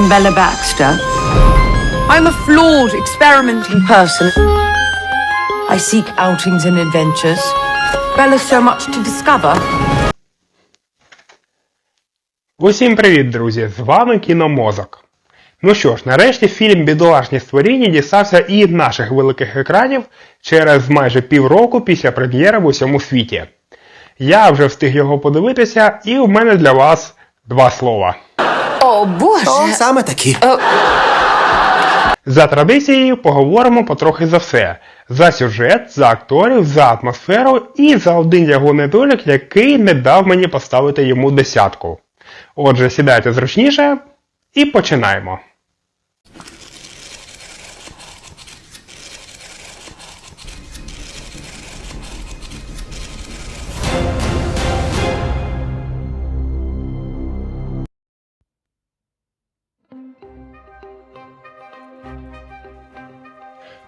am Bella Baxter. I'm a flawed, experimenting person. I seek outings and adventures. Bella's so much to discover. Усім привіт, друзі! З вами Кіномозок. Ну що ж, нарешті фільм Бідолашні створіння дістався і наших великих екранів через майже півроку після прем'єри в усьому світі. Я вже встиг його подивитися, і у мене для вас два слова. О, боже! О, саме такі. За традицією поговоримо потрохи за все: за сюжет, за акторів, за атмосферу і за один його недолік, який не дав мені поставити йому десятку. Отже, сідайте зручніше і починаємо.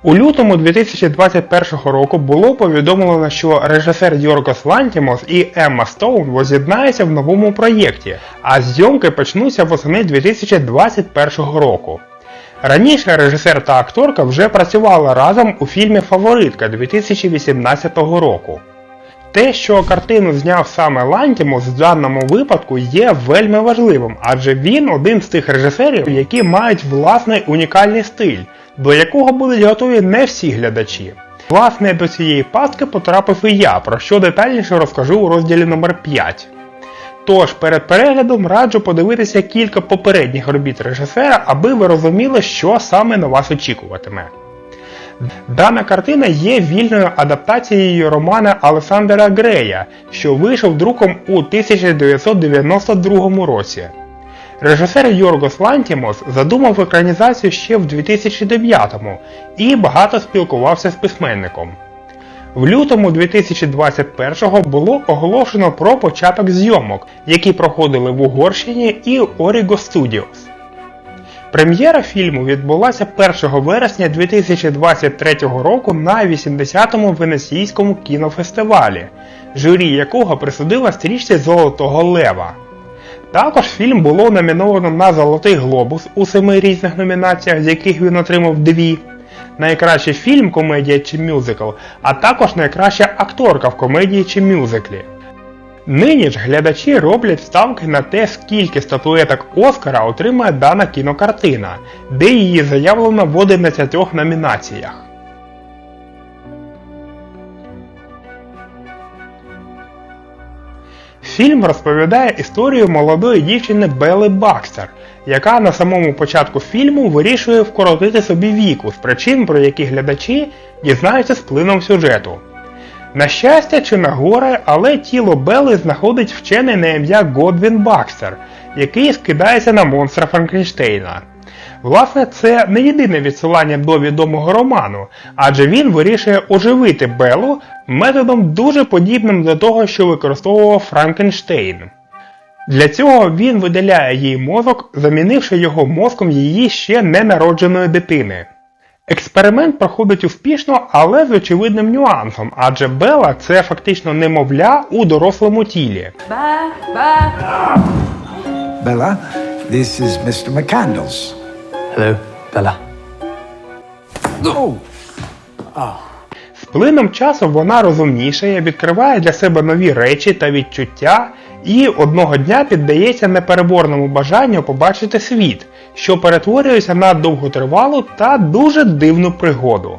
У лютому 2021 року було повідомлено, що режисер Йоргос Лантімос і Емма Стоун воз'єднаються в новому проєкті, а зйомки почнуться восени 2021 року. Раніше режисер та акторка вже працювали разом у фільмі Фаворитка 2018 року. Те, що картину зняв саме Лантімос в даному випадку є вельми важливим, адже він один з тих режисерів, які мають власний унікальний стиль, до якого будуть готові не всі глядачі. Власне, до цієї пастки потрапив і я, про що детальніше розкажу у розділі номер 5 Тож перед переглядом раджу подивитися кілька попередніх робіт режисера, аби ви розуміли, що саме на вас очікуватиме. Дана картина є вільною адаптацією романа Алесандера Грея, що вийшов друком у 1992 році. Режисер Йоргос Лантімос задумав екранізацію ще в 2009-му і багато спілкувався з письменником. В лютому 2021-го було оголошено про початок зйомок, які проходили в Угорщині і Origo Studios. Прем'єра фільму відбулася 1 вересня 2023 року на 80-му Венеційському кінофестивалі, журі якого присудила стрічці Золотого Лева. Також фільм було номіновано на Золотий Глобус у семи різних номінаціях, з яких він отримав дві. Найкращий фільм, комедія чи мюзикл, а також найкраща акторка в комедії чи мюзиклі. Нині ж глядачі роблять ставки на те, скільки статуеток Оскара отримає дана кінокартина, де її заявлено в 11 номінаціях. Фільм розповідає історію молодої дівчини Белли Бакстер, яка на самому початку фільму вирішує вкоротити собі віку з причин, про які глядачі дізнаються з плином сюжету. На щастя чи на горе, але тіло Белли знаходить вчений на ім'я Годвін Бакстер, який скидається на монстра Франкенштейна. Власне, це не єдине відсилання до відомого роману, адже він вирішує оживити Беллу методом дуже подібним до того, що використовував Франкенштейн. Для цього він видаляє їй мозок, замінивши його мозком її ще ненародженої дитини. Експеримент проходить успішно, але з очевидним нюансом, адже Бела це фактично немовля у дорослому тілі. Bella, this is Mr. McCandles. Hello, Bella. З плином часу вона розумнішає, відкриває для себе нові речі та відчуття, і одного дня піддається непереборному бажанню побачити світ, що перетворюється на довготривалу та дуже дивну пригоду.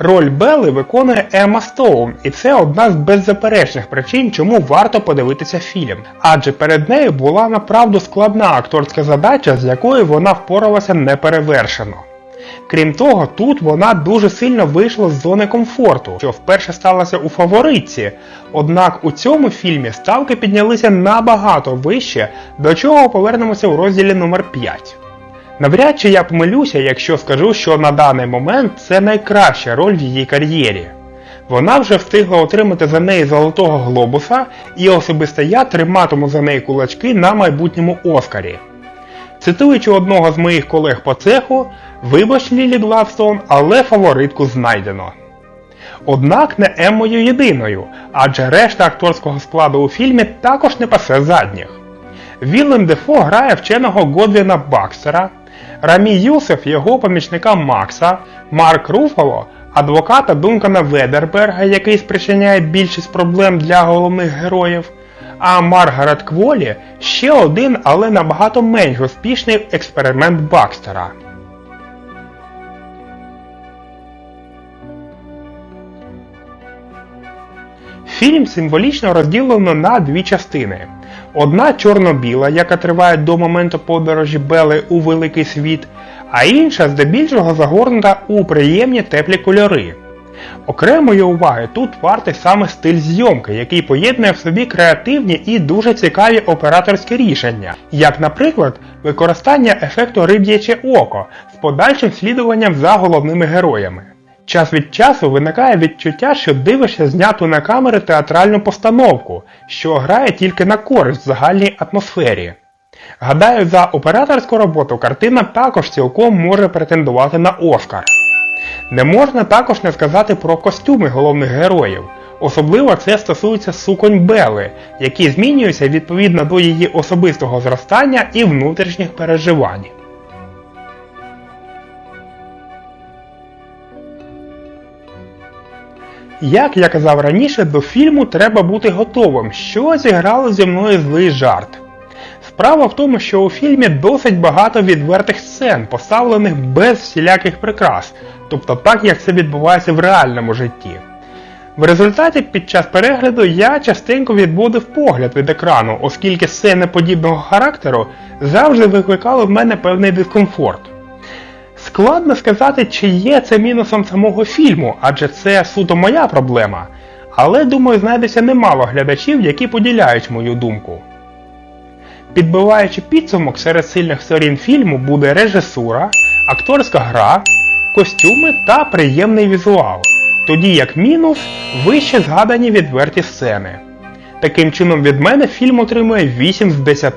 Роль Белли виконує Емма Стоун, і це одна з беззаперечних причин, чому варто подивитися фільм. Адже перед нею була направду складна акторська задача, з якою вона впоралася неперевершено. Крім того, тут вона дуже сильно вийшла з зони комфорту, що вперше сталося у фаворитці. Однак у цьому фільмі ставки піднялися набагато вище, до чого повернемося у розділі номер 5 Навряд чи я помилюся, якщо скажу, що на даний момент це найкраща роль в її кар'єрі. Вона вже встигла отримати за неї Золотого Глобуса, і особисто я триматиму за неї кулачки на майбутньому Оскарі. Цитуючи одного з моїх колег по цеху, вибач Лілі Гладстон, але фаворитку знайдено. Однак не Еммою єдиною, адже решта акторського складу у фільмі також не пасе задніх. Віллем Дефо грає вченого Годвіна Бакстера, Рамі Юсеф його помічника Макса, Марк Руфало адвоката Дункана Ведерберга, який спричиняє більшість проблем для головних героїв, а Маргарет Кволі ще один, але набагато менш успішний експеримент Бакстера. Фільм символічно розділено на дві частини. Одна чорно-біла, яка триває до моменту подорожі Бели у великий світ, а інша здебільшого загорнута у приємні теплі кольори. Окремої уваги тут вартий саме стиль зйомки, який поєднує в собі креативні і дуже цікаві операторські рішення, як, наприклад, використання ефекту риб'яче око з подальшим слідуванням за головними героями. Час від часу виникає відчуття, що дивишся зняту на камери театральну постановку, що грає тільки на користь загальній атмосфері. Гадаю, за операторську роботу картина також цілком може претендувати на Оскар. Не можна також не сказати про костюми головних героїв. Особливо це стосується суконь Бели, які змінюються відповідно до її особистого зростання і внутрішніх переживань. Як я казав раніше, до фільму треба бути готовим, що зіграло зі мною злий жарт. Справа в тому, що у фільмі досить багато відвертих сцен, поставлених без всіляких прикрас, тобто так, як це відбувається в реальному житті. В результаті під час перегляду я частенько відводив погляд від екрану, оскільки сцени подібного характеру завжди викликали в мене певний дискомфорт. Складно сказати, чи є це мінусом самого фільму, адже це суто моя проблема. Але думаю, знайдеться немало глядачів, які поділяють мою думку. Підбиваючи підсумок серед сильних сторін фільму буде режисура, акторська гра, костюми та приємний візуал, тоді як мінус вище згадані відверті сцени. Таким чином від мене фільм отримує 8 з 10.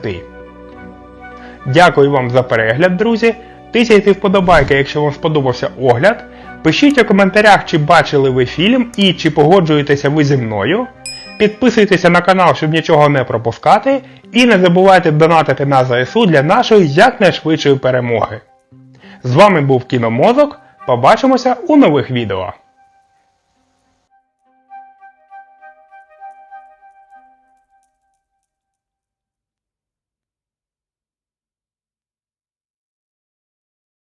Дякую вам за перегляд, друзі. Тисяйте вподобайки, якщо вам сподобався огляд. Пишіть у коментарях, чи бачили ви фільм і чи погоджуєтеся ви зі мною. Підписуйтеся на канал, щоб нічого не пропускати. І не забувайте донатити на ЗСУ для нашої якнайшвидшої перемоги. З вами був Кіномозок. Побачимося у нових відео.